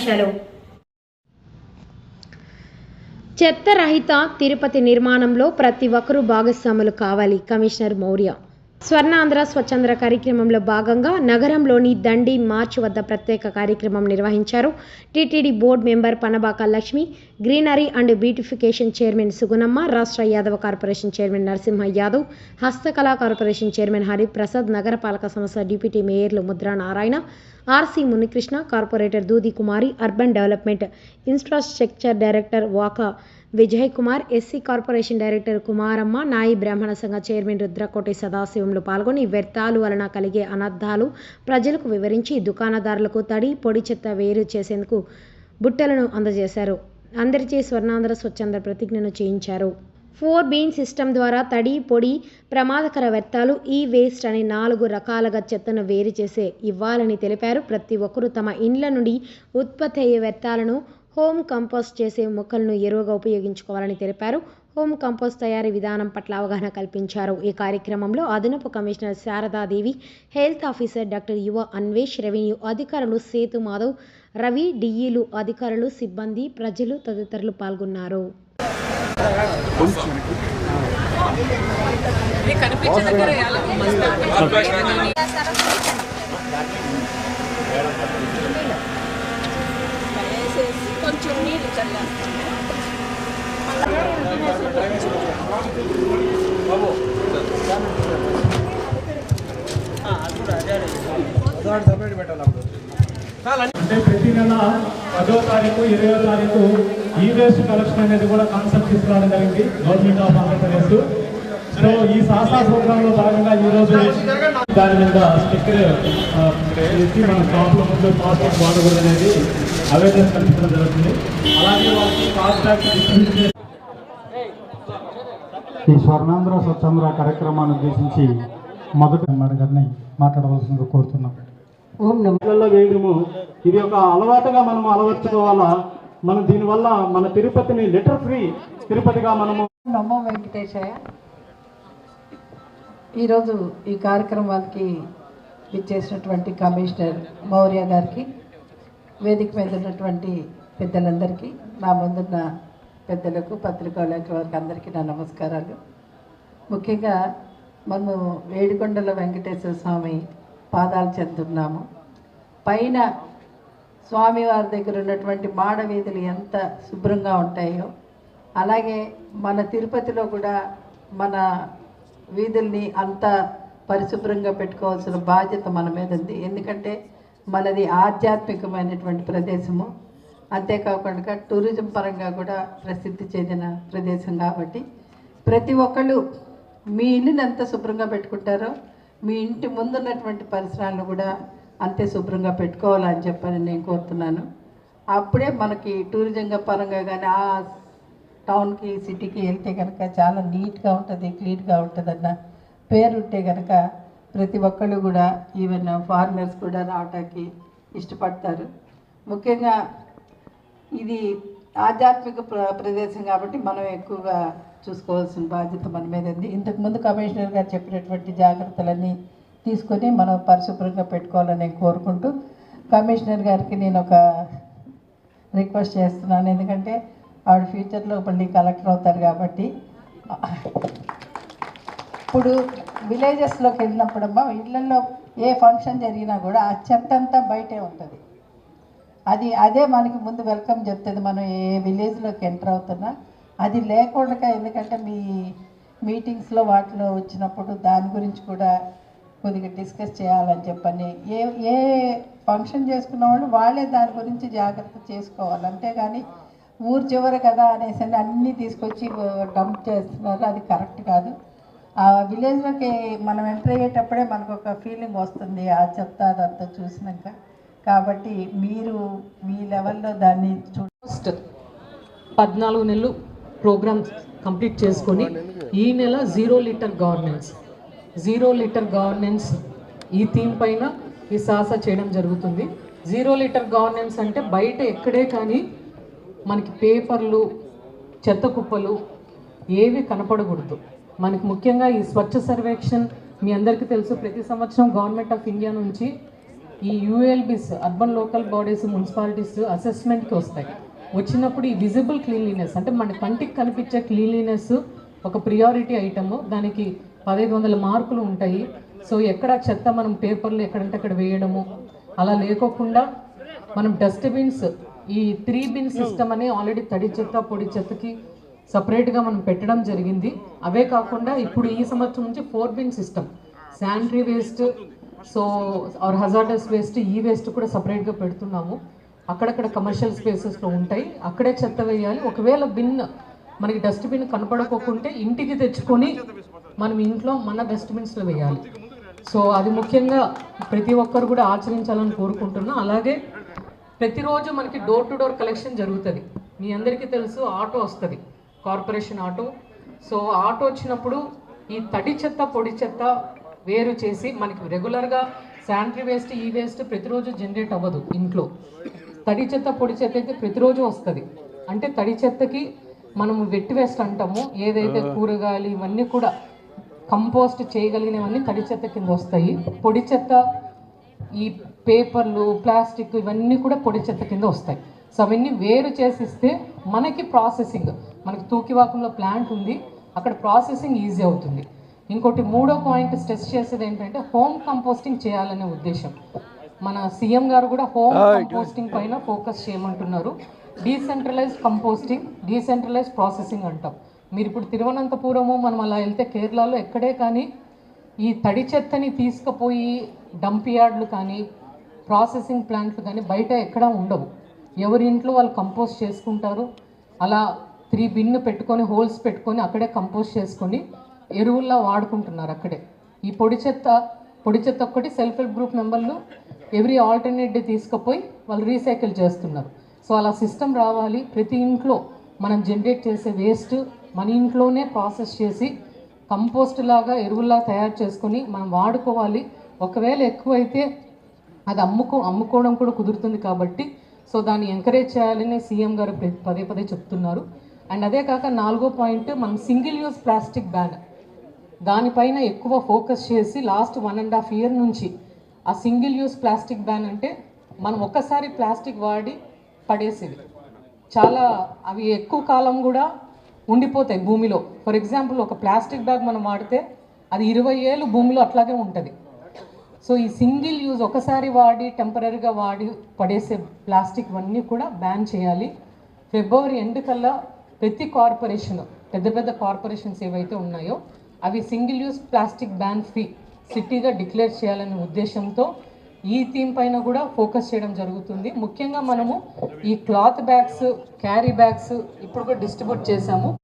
ముఖ్యాంశాలు చెత్త రహిత తిరుపతి నిర్మాణంలో ప్రతి ఒక్కరూ భాగస్వాములు కావాలి కమిషనర్ మౌర్య. స్వర్ణాంధ్ర స్వచ్ఛంద్ర కార్యక్రమంలో భాగంగా నగరంలోని దండి మార్చ్ వద్ద ప్రత్యేక కార్యక్రమం నిర్వహించారు TTD board member Panabaka Lakshmi greenery and beautification chairman Sugunamma రాష్ట్ర యాదవ కార్పొరేషన్ చైర్మన్ నరసింహ యాదవ్ హస్తకళా కార్పొరేషన్ చైర్మన్ హరిప్రసాద్ నగరపాలక సంస్థ deputy మేయర్లు Mudra Narayana RC Munikrishna corporator Doodi Kumari urban development infrastructure director Vaka Vijay Kumar SC corporation director Kumaramma Nayi Brahmana సంఘ chairman Rudrakoti సదాశివంలో పాల్గొని వ్యర్థాలు వలన కలిగే అనర్థాలు ప్రజలకు వివరించి దుకాణదారులకు తడి పొడి చెత్త వేరు చేసేందుకు బుట్టలను అందజేశారు. అందరిచే స్వర్ణాంధ్ర స్వచ్ఛంద ప్రతిజ్ఞను చేయించారు. ఫోర్ బీన్ సిస్టమ్ ద్వారా తడి పొడి ప్రమాదకర వ్యర్థాలు ఈ వేస్ట్ అనే నాలుగు రకాలుగా చెత్తను వేరు చేసే ఇవ్వాలని తెలిపారు. ప్రతి ఒక్కరూ తమ ఇండ్ల నుండి ఉత్పత్తి అయ్యే వ్యర్థాలను హోమ్ కంపోస్ట్ చేసే మొక్కలను ఎరువుగా ఉపయోగించుకోవాలని తెలిపారు. హోమ్ కంపోస్ట్ తయారీ విధానం పట్ల అవగాహన కల్పించారు. ఈ కార్యక్రమంలో అదనపు commissioner Saradadevi health officer doctor Yuva Anvesh revenue అధికారులు సేతు మాధవ్ రవి డిఈలు అధికారులు సిబ్బంది ప్రజలు తదితరులు పాల్గొన్నారు ఇది కనిపించే దగ్గర వేయాలి. మస్తు వేసేసి కొంచెం నీళ్ళు చల్లాలి అంటే ప్రతి నెల పదో తారీఖు ఇరవై తారీఖు ఈ వేస్ట్ కలెక్షన్ అనేది కూడా కాన్సెప్ట్ తీసుకురావడం జరిగింది గవర్నమెంట్ ఆఫ్ ఆంధ్రప్రదేశ్ సో ఈ సాహసా ప్రోగ్రాంలో భాగంగా ఈ రోజు దాని మీద స్టిక్కర్ వేసి మన షాప్లో ముందు ప్లాస్టిక్ వాడకూడదు అనేది అవేర్నెస్ కల్పించడం జరుగుతుంది. అలాగే వాళ్ళకి కాంటాక్ట్ డిస్ట్రిబ్యూట్ ఈ స్వర్ణాంధ్ర స్వచ్ఛంద్ర కార్యక్రమాన్ని ఉద్దేశించి మొదటి మేడం గారిని మాట్లాడవలసిందిగా కోరుతున్నాం. వేయడము. ఇది ఒక అలవాటుగా మనం అలవర్చుకోవాలా? మనం దీనివల్ల మన తిరుపతిని లిటర్ ఫ్రీ తిరుపతిగా మనము నమో వెంకటేశయ్య ఈరోజు ఈ కార్యక్రమానికి ఇచ్చేసినటువంటి కమిషనర్ మౌర్య గారికి వేదిక మీద ఉన్నటువంటి పెద్దలందరికీ నా ముందున్న పెద్దలకు పత్రికా వారికి అందరికీ నా నమస్కారాలు. ముఖ్యంగా మనము వేడికొండల వెంకటేశ్వర స్వామి పాదాలు చెందుతున్నాము. పైన స్వామివారి దగ్గర ఉన్నటువంటి మాడ వీధులు ఎంత శుభ్రంగా ఉంటాయో అలాగే మన తిరుపతిలో కూడా మన వీధుల్ని అంత పరిశుభ్రంగా పెట్టుకోవాల్సిన బాధ్యత మన మీద ఉంది. ఎందుకంటే మనది ఆధ్యాత్మికమైనటువంటి ప్రదేశము. అంతేకాకుండా టూరిజం పరంగా కూడా ప్రసిద్ధి చెందిన ప్రదేశం కాబట్టి ప్రతి ఒక్కళ్ళు మీ ఇల్లుని ఎంత శుభ్రంగా పెట్టుకుంటారో మీ ఇంటి ముందున్నటువంటి పరిసరాలను కూడా అంతే శుభ్రంగా పెట్టుకోవాలని చెప్పని నేను కోరుతున్నాను. అప్పుడే మనకి టూరిజంగా పరంగా కానీ ఆ టౌన్కి సిటీకి వెళ్తే కనుక చాలా నీట్గా ఉంటుంది క్లీన్గా ఉంటుంది అన్న పేరు ఉంటే కనుక ప్రతి ఒక్కళ్ళు కూడా ఈవెన్ ఫారినర్స్ కూడా రావటానికి ఇష్టపడతారు. ముఖ్యంగా ఇది ఆధ్యాత్మిక ప్ర ప్రదేశం కాబట్టి మనం ఎక్కువగా చూసుకోవాల్సిన బాధ్యత మన మీద ఉంది. ఇంతకుముందు కమిషనర్ గారు చెప్పినటువంటి జాగ్రత్తలన్నీ తీసుకొని మనం పరిశుభ్రంగా పెట్టుకోవాలని కోరుకుంటూ కమిషనర్ గారికి నేను ఒక రిక్వెస్ట్ చేస్తున్నాను. ఎందుకంటే ఆవిడ ఫ్యూచర్లో మళ్ళీ కలెక్టర్ అవుతారు కాబట్టి. ఇప్పుడు విలేజెస్లోకి వెళ్ళినప్పుడమ్మా ఇళ్ళల్లో ఏ ఫంక్షన్ జరిగినా కూడా ఆ చెత్త అంతా బయటే ఉంటుంది. అది అదే మనకి ముందు వెల్కమ్ చెప్తుంది. మనం ఏ విలేజ్లోకి ఎంటర్ అవుతున్నా అది లేకుండా ఎందుకంటే మీ మీటింగ్స్లో వాటిలో వచ్చినప్పుడు దాని గురించి కూడా కొద్దిగా డిస్కస్ చేయాలని చెప్పని ఏ ఏ ఫంక్షన్ చేసుకున్న వాళ్ళు వాళ్ళే దాని గురించి జాగ్రత్త చేసుకోవాలి. అంతేగాని ఊరు చివర కదా అనేసి అని అన్నీ తీసుకొచ్చి డంప్ చేస్తున్నారు. అది కరెక్ట్ కాదు. ఆ విలేజ్లోకి మనం ఎంటర్ అయ్యేటప్పుడే మనకు ఒక ఫీలింగ్ వస్తుంది ఆ చెత్త అదంతా చూసినాక. కాబట్టి మీరు మీ లెవెల్లో దాన్ని చూ పద్నాలుగు నెలలు ప్రోగ్రామ్ కంప్లీట్ చేసుకొని ఈ నెల zero litre governance zero litre governance ఈ థీమ్ పైన ఈ సాహస చేయడం జరుగుతుంది. జీరో లీటర్ గవర్నెన్స్ అంటే బయట ఎక్కడే కానీ మనకి పేపర్లు చెత్త కుప్పలు ఏవి కనపడకూడదు. మనకి ముఖ్యంగా ఈ స్వచ్ఛ సర్వేక్షణ్ మీ అందరికీ తెలుసు. ప్రతి సంవత్సరం గవర్నమెంట్ ఆఫ్ ఇండియా నుంచి ఈ ULBs urban local bodies municipalities అసెస్మెంట్కి వస్తాయి. వచ్చినప్పుడు ఈ విజిబుల్ క్లీన్లీనెస్ అంటే మన కంటికి కనిపించే క్లీన్లీనెస్ ఒక ప్రియారిటీ ఐటమ్ దానికి పదహైదు వందల మార్కులు ఉంటాయి. సో ఎక్కడ చెత్త మనం పేపర్లు ఎక్కడంటే అక్కడ వేయడము. అలా లేకోకుండా మనం డస్ట్బిన్స్ ఈ త్రీ బిన్ సిస్టమ్ అని ఆల్రెడీ తడి చెత్త పొడి చెత్తకి సపరేట్గా మనం పెట్టడం జరిగింది. అవే కాకుండా ఇప్పుడు ఈ సంవత్సరం నుంచి four bin system sanitary waste so or hazardous waste ఈ వేస్ట్ కూడా సపరేట్గా పెడుతున్నాము. అక్కడక్కడ కమర్షియల్ స్పేసెస్లో ఉంటాయి. అక్కడే చెత్త వేయాలి. ఒకవేళ బిన్ మనకి డస్ట్బిన్ కనపడకోకుంటే ఇంటికి తెచ్చుకొని మనం ఇంట్లో మన డస్ట్బిన్స్లో వేయాలి. సో అది ముఖ్యంగా ప్రతి ఒక్కరు కూడా ఆచరించాలని కోరుకుంటున్నాం. అలాగే ప్రతిరోజు మనకి డోర్ టు డోర్ కలెక్షన్ జరుగుతుంది. మీ అందరికీ తెలుసు ఆటో వస్తుంది. Corporation auto. సో ఆటో వచ్చినప్పుడు ఈ తడి చెత్త పొడి చెత్త వేరు చేసి మనకి రెగ్యులర్గా శానిటరీ వేస్ట్ ఈ వేస్ట్ ప్రతిరోజు జనరేట్ అవ్వదు ఇంట్లో. తడి చెత్త పొడి చెత్త అయితే ప్రతిరోజు వస్తుంది. అంటే తడి చెత్తకి మనము వెట్టి వేస్ట్ అంటాము. ఏదైతే కూరగాయలు ఇవన్నీ కూడా కంపోస్ట్ చేయగలిగినవన్నీ తడి చెత్త కింద వస్తాయి. పొడి చెత్త ఈ పేపర్లు ప్లాస్టిక్ ఇవన్నీ కూడా పొడి చెత్త కింద వస్తాయి. సో అవన్నీ వేరు చేసిస్తే మనకి ప్రాసెసింగ్ మనకి తూకివాకంలో ప్లాంట్ ఉంది అక్కడ ప్రాసెసింగ్ ఈజీ అవుతుంది. ఇంకోటి మూడో పాయింట్ స్ట్రెస్ చేసేది ఏంటంటే హోమ్ కంపోస్టింగ్ చేయాలనే ఉద్దేశం. మన సీఎం గారు కూడా హోమ్ కంపోస్టింగ్ పైన ఫోకస్ చేయమంటున్నారు. డీసెంట్రలైజ్ కంపోస్టింగ్ డీసెంట్రలైజ్ ప్రాసెసింగ్ అంటాం. మీరు ఇప్పుడు తిరువనంతపురము మనం అలా వెళ్తే కేరళలో ఎక్కడే కానీ ఈ తడి చెత్తని తీసుకుపోయి డంప్ యార్డ్లు కానీ ప్రాసెసింగ్ ప్లాంట్లు కానీ బయట ఎక్కడా ఉండవు. ఎవరి ఇంట్లో వాళ్ళు కంపోస్ట్ చేసుకుంటారు? అలా త్రీ బిన్ను పెట్టుకొని హోల్స్ పెట్టుకొని అక్కడే కంపోస్ట్ చేసుకొని ఎరువుల్లా వాడుకుంటున్నారు అక్కడే. ఈ పొడి చెత్త పొడి చెత్త ఒక్కటి సెల్ఫ్ హెల్ప్ గ్రూప్ మెంబర్లు ఎవ్రీ ఆల్టర్నేట్ డే తీసుకుపోయి వాళ్ళు రీసైకిల్ చేస్తున్నారు. సో అలా సిస్టమ్ రావాలి. ప్రతి ఇంట్లో మనం జనరేట్ చేసే వేస్ట్ మన ఇంట్లోనే ప్రాసెస్ చేసి కంపోస్ట్ లాగా ఎరువుల్లా తయారు చేసుకొని మనం వాడుకోవాలి. ఒకవేళ ఎక్కువైతే అది అమ్ముకో అమ్ముకోవడం కూడా కుదురుతుంది కాబట్టి సో దాన్ని ఎంకరేజ్ చేయాలని సీఎం గారు పదే పదే చెప్తున్నారు. అండ్ అదే కాక నాలుగో పాయింట్ మనం సింగిల్ యూజ్ ప్లాస్టిక్ బ్యాన్ దానిపైన ఎక్కువ ఫోకస్ చేసి last one and half year నుంచి ఆ సింగిల్ యూస్ ప్లాస్టిక్ బ్యాన్ అంటే మనం ఒక్కసారి ప్లాస్టిక్ వాడి పడేసేది చాలా అవి ఎక్కువ కాలం కూడా ఉండిపోతాయి భూమిలో. ఫర్ ఎగ్జాంపుల్ ఒక ప్లాస్టిక్ బ్యాగ్ మనం వాడితే అది ఇరవై ఏళ్ళు భూమిలో అట్లాగే ఉంటుంది. సో ఈ సింగిల్ యూజ్ ఒకసారి వాడి టెంపరీగా వాడి పడేసే ప్లాస్టిక్ అన్నీ కూడా బ్యాన్ చేయాలి. ఫిబ్రవరి ఎండ్ కల్లా ప్రతి కార్పొరేషన్ పెద్ద పెద్ద కార్పొరేషన్స్ ఏవైతే ఉన్నాయో అవి single use plastic ban free సిటీగా డిక్లేర్ చేయాలనే ఉద్దేశంతో ఈ థీమ్ పైన కూడా ఫోకస్ చేయడం జరుగుతుంది. ముఖ్యంగా మనము ఈ క్లాత్ బ్యాగ్స్ క్యారీ బ్యాగ్స్ ఇప్పుడు కూడా డిస్ట్రిబ్యూట్ చేశాము.